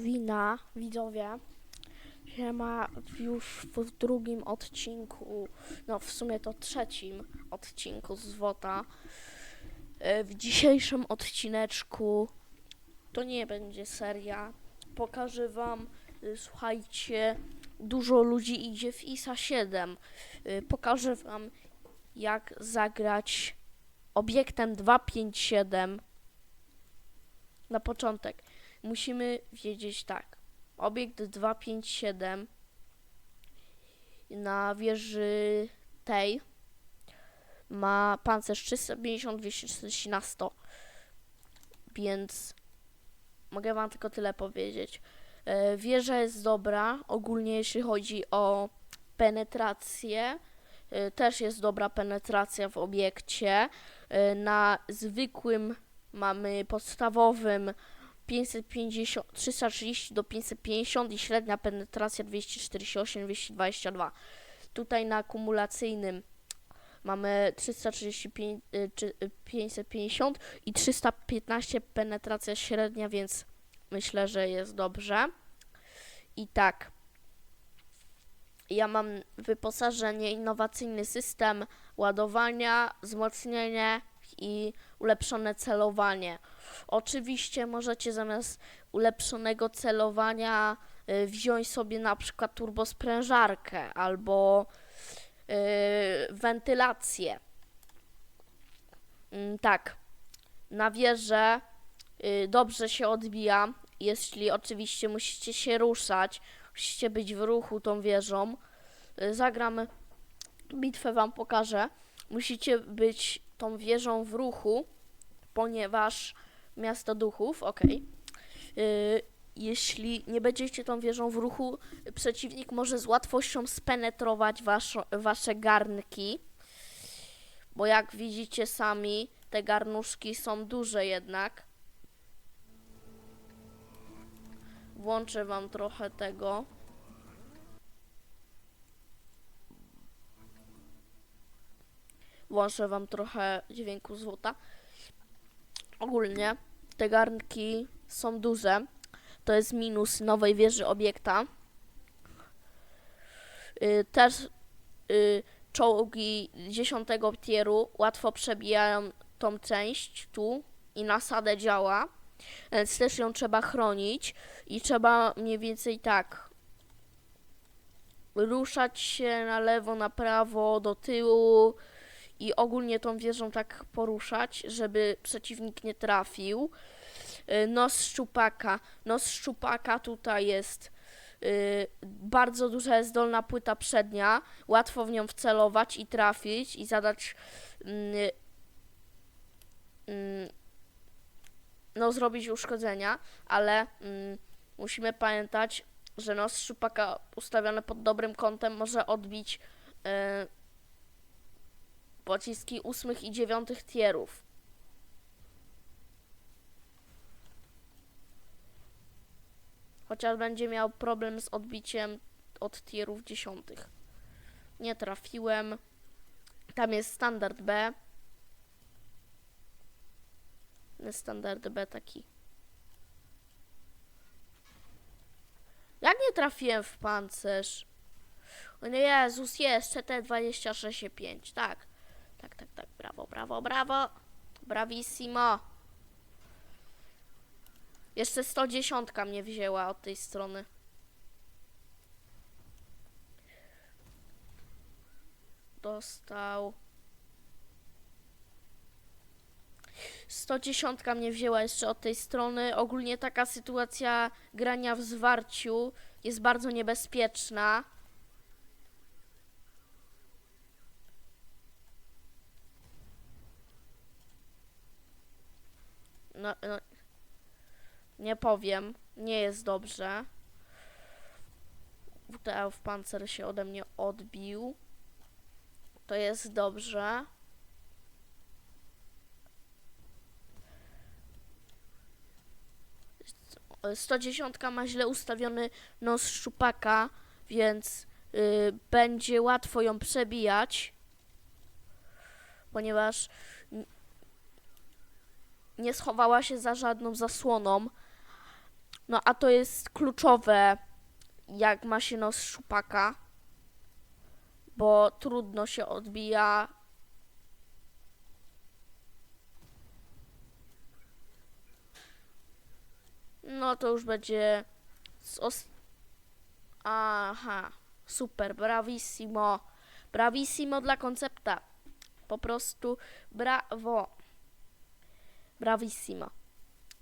Wołowina, widzowie, się ma już w drugim odcinku, no w sumie to trzecim odcinku z WOTA. E, W dzisiejszym odcineczku to nie będzie seria. Pokażę wam, y, słuchajcie, dużo ludzi idzie w ISA 7. Y, Pokażę wam, jak zagrać obiektem 257 na początek musimy wiedzieć tak. Obiekt 257 na wieży tej ma pancerz 350, 240 na 100. Więc mogę wam tylko tyle powiedzieć. E, Wieża jest dobra, ogólnie jeśli chodzi o penetrację. e, Też jest dobra penetracja w obiekcie. E, Na zwykłym mamy podstawowym 550, 330 do 550 i średnia penetracja 248, 222. Tutaj na akumulacyjnym mamy 335, y, czy, y, 550 i 315 penetracja średnia, więc myślę, że jest dobrze. I tak, ja mam wyposażenie, innowacyjny system ładowania, wzmocnienie i ulepszone celowanie. Oczywiście możecie zamiast ulepszonego celowania y, wziąć sobie na przykład turbosprężarkę albo y, wentylację. Mm, tak, na wieżę y, dobrze się odbija, jeśli oczywiście musicie się ruszać, musicie być w ruchu tą wieżą. Zagram bitwę wam pokażę. Musicie być tą wieżą w ruchu, ponieważ miasto duchów, ok. jeśli nie będziecie tą wieżą w ruchu, przeciwnik może z łatwością spenetrować waszo, wasze garnki. Bo jak widzicie sami, te garnuszki są duże jednak. Włączę wam trochę tego. Włączę wam trochę dźwięku złota. Ogólnie te garnki są duże. To jest minus nowej wieży obiekta. Y, też y, czołgi 10 tieru łatwo przebijają tą część tu i nasadę działa. Więc też ją trzeba chronić i trzeba mniej więcej tak ruszać się na lewo, na prawo, do tyłu i ogólnie tą wieżą tak poruszać, żeby przeciwnik nie trafił. Y, Nos szczupaka. Nos szczupaka tutaj jest y, bardzo duża jest dolna płyta przednia. Łatwo w nią wcelować i trafić i zadać mm, mm, no zrobić uszkodzenia, ale mm, musimy pamiętać, że nos szczupaka ustawiony pod dobrym kątem może odbić y, pociski ósmych i dziewiątych tierów. Chociaż będzie miał problem z odbiciem od tierów dziesiątych. Nie trafiłem. Tam jest standard B. Standard B taki. Jak nie trafiłem w pancerz? O nie, Jezus, jest CT265, tak. Tak, tak, tak, brawo, brawo, brawo. Bravissimo. Jeszcze 110 mnie wzięła od tej strony. Dostał. 110 mnie wzięła jeszcze od tej strony. Ogólnie taka sytuacja grania w zwarciu jest bardzo niebezpieczna. No, no, nie powiem, nie jest dobrze. WTL w pancer się ode mnie odbił. To jest dobrze. S- 110 ma źle ustawiony nos szczupaka, więc y, będzie łatwo ją przebijać, ponieważ nie schowała się za żadną zasłoną. No a to jest kluczowe, jak ma się nos szczupaka, bo trudno się odbija. No to już będzie z os- Aha, super, bravissimo. Bravissimo dla koncepta. Po prostu brawo. Bravissimo.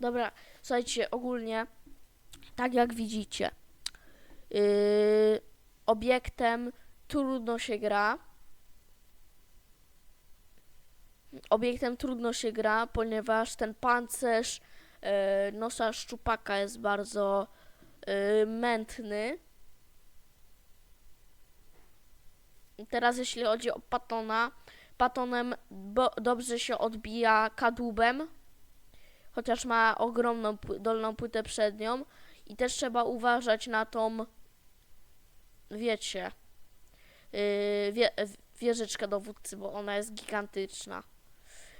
Dobra, słuchajcie, ogólnie, tak jak widzicie, yy, obiektem trudno się gra. Obiektem trudno się gra, ponieważ ten pancerz yy, nosa szczupaka jest bardzo yy, mętny. Teraz jeśli chodzi o patona, patonem dobrze się odbija kadłubem, chociaż ma ogromną dolną płytę przednią i też trzeba uważać na tą, wiecie, yy, wie, wieżyczkę dowódcy, bo ona jest gigantyczna.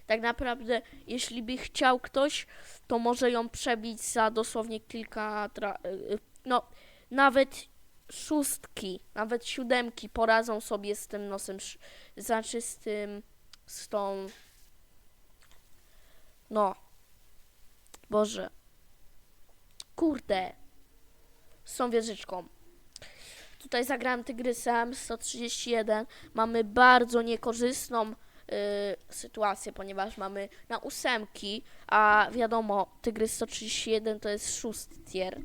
Tak naprawdę, jeśli by chciał ktoś, to może ją przebić za dosłownie kilka, yy, no, nawet szóstki, nawet siódemki poradzą sobie z tym nosem, znaczy z tym, z tą, no, Boże, kurde, z tą wieżyczką. Tutaj zagrałem Tygrysem 131, mamy bardzo niekorzystną y, sytuację, ponieważ mamy na ósemki, a wiadomo, Tygrys 131 to jest szósty tier.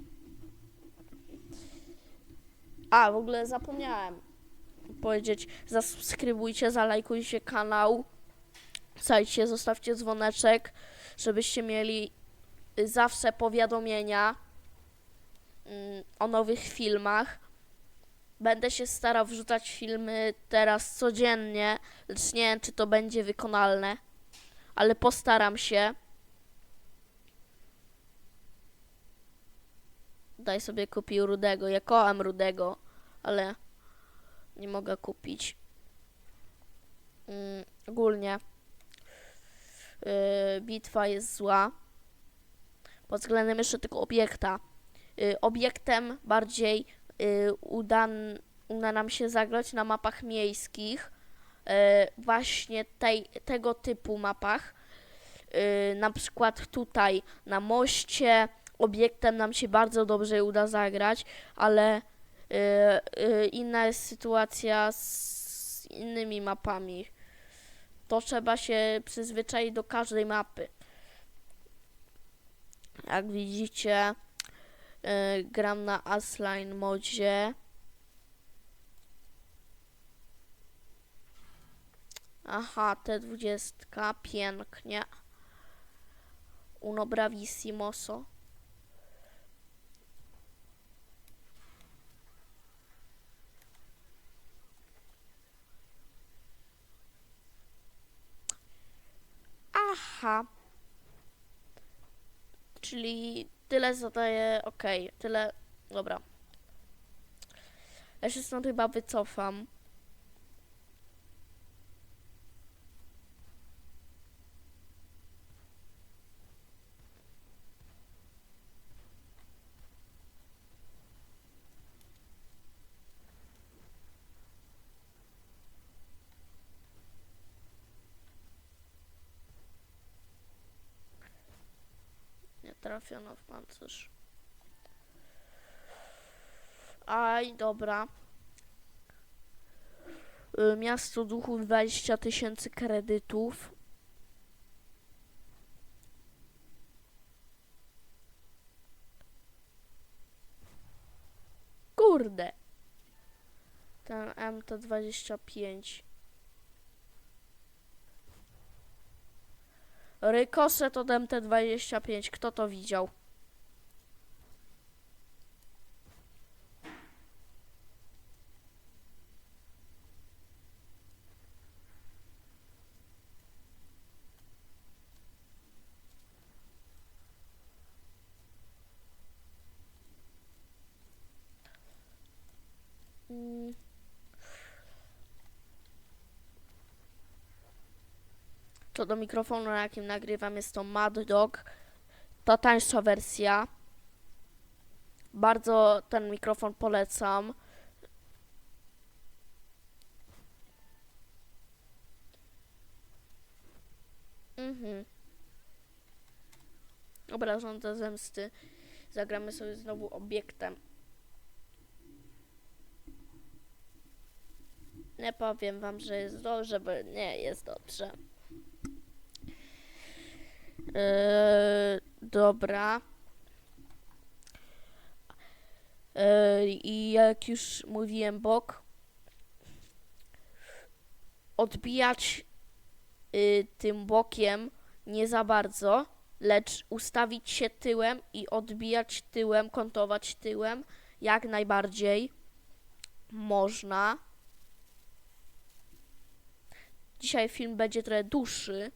A, w ogóle zapomniałem powiedzieć, zasubskrybujcie, zalajkujcie kanał, słuchajcie, zostawcie dzwoneczek, żebyście mieli zawsze powiadomienia mm, o nowych filmach. Będę się starał wrzucać filmy teraz codziennie, lecz nie wiem, czy to będzie wykonalne, ale postaram się. Daj sobie kupił rudego. Ja kocham rudego, ale nie mogę kupić. Mm, ogólnie yy, bitwa jest zła pod względem jeszcze tego obiekta. Yy, obiektem bardziej yy, uda, uda nam się zagrać na mapach miejskich, yy, właśnie tej, tego typu mapach. Na przykład tutaj na moście obiektem nam się bardzo dobrze uda zagrać, ale inna jest sytuacja z innymi mapami. To trzeba się przyzwyczaić do każdej mapy. Jak widzicie, yy, gram na Asline modzie. Aha, T20, pięknie. Uno bravissimoso. Aha. Tyle zadaję. Okej, tyle. Dobra. Ja się stąd chyba wycofam. Nie trafiono w pancerz. Aj, dobra. Y, Miasto duchów 20 tysięcy kredytów. Kurde. Ten M to 25. Rykoset od MT25. Kto to widział? Mm. Co do mikrofonu, na jakim nagrywam, jest to Mad Dog. Ta tańsza wersja. Bardzo ten mikrofon polecam. Mhm. Dobra, zemsty. Zagramy sobie znowu obiektem. Nie powiem wam, że jest dobrze, bo nie jest dobrze. Eee, dobra. Eee, I jak już mówiłem, bok. Odbijać y, tym bokiem nie za bardzo, lecz ustawić się tyłem i odbijać tyłem, kątować tyłem jak najbardziej można. Dzisiaj film będzie trochę dłuższy,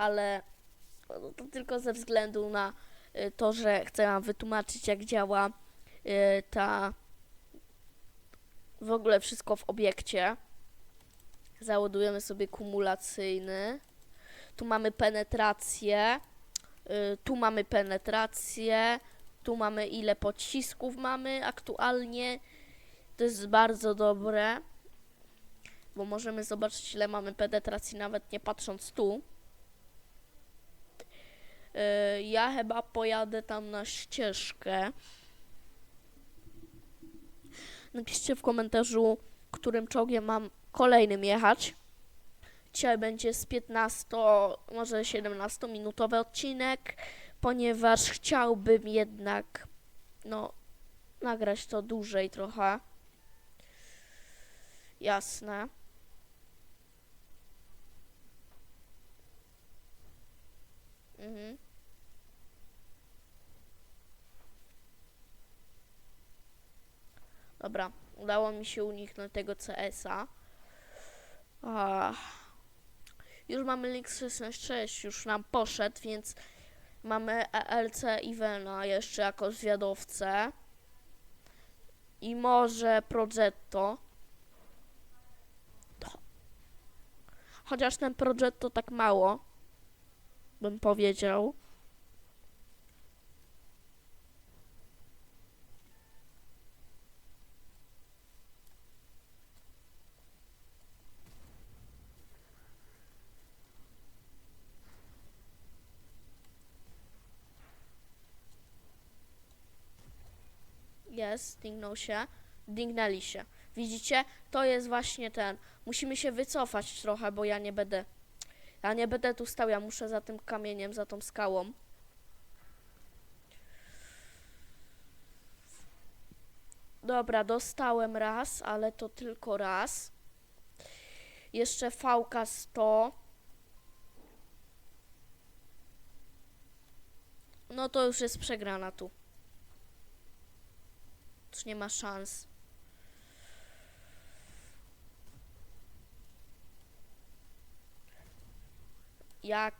ale no, to tylko ze względu na y, to, że chcę wam wytłumaczyć, jak działa y, ta w ogóle wszystko w obiekcie. Załadujemy sobie kumulacyjny. Tu mamy penetrację. y, Tu mamy penetrację. Tu mamy ile pocisków mamy aktualnie. To jest bardzo dobre. Bo możemy zobaczyć ile mamy penetracji nawet nie patrząc tu. Y, Ja chyba pojadę tam na ścieżkę. Napiszcie w komentarzu, którym czołgiem mam kolejnym jechać. Dzisiaj będzie z 15, może 17 minutowy odcinek, ponieważ chciałbym jednak no nagrać to dłużej trochę. Jasne. Mhm. Dobra, udało mi się uniknąć tego CS-a. Już mamy link 666, już nam poszedł, więc mamy ELC Ivena jeszcze jako zwiadowcę. I może Progetto. Chociaż ten Progetto tak mało, bym powiedział. Jest, dingnął się. Dingnęli się. Widzicie? To jest właśnie ten. Musimy się wycofać trochę, bo ja nie będę. Ja nie będę tu stał, ja muszę za tym kamieniem, za tą skałą. Dobra, dostałem raz, ale to tylko raz. Jeszcze VK 100. No to już jest przegrana tu. Już nie ma szans. Jak...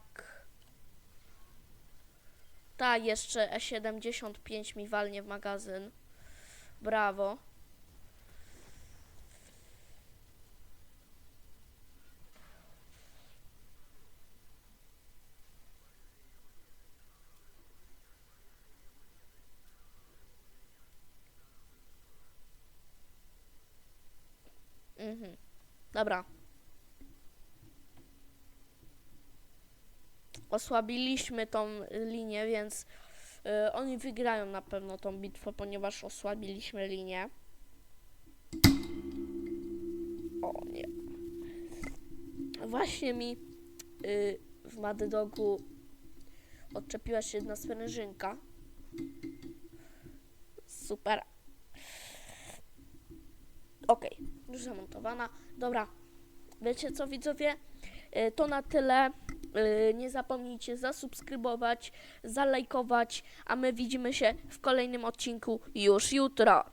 Ta, jeszcze E75 mi walnie w magazyn. Brawo. Mhm. Dobra. Osłabiliśmy tą linię, więc y, oni wygrają na pewno tą bitwę, ponieważ osłabiliśmy linię. O nie. Właśnie mi y, w Madydogu odczepiła się jedna sprężynka. Super. Okej, już zamontowana. Dobra, wiecie co widzowie? Y, To na tyle. Y, Nie zapomnijcie zasubskrybować, zalajkować, a my widzimy się w kolejnym odcinku już jutro.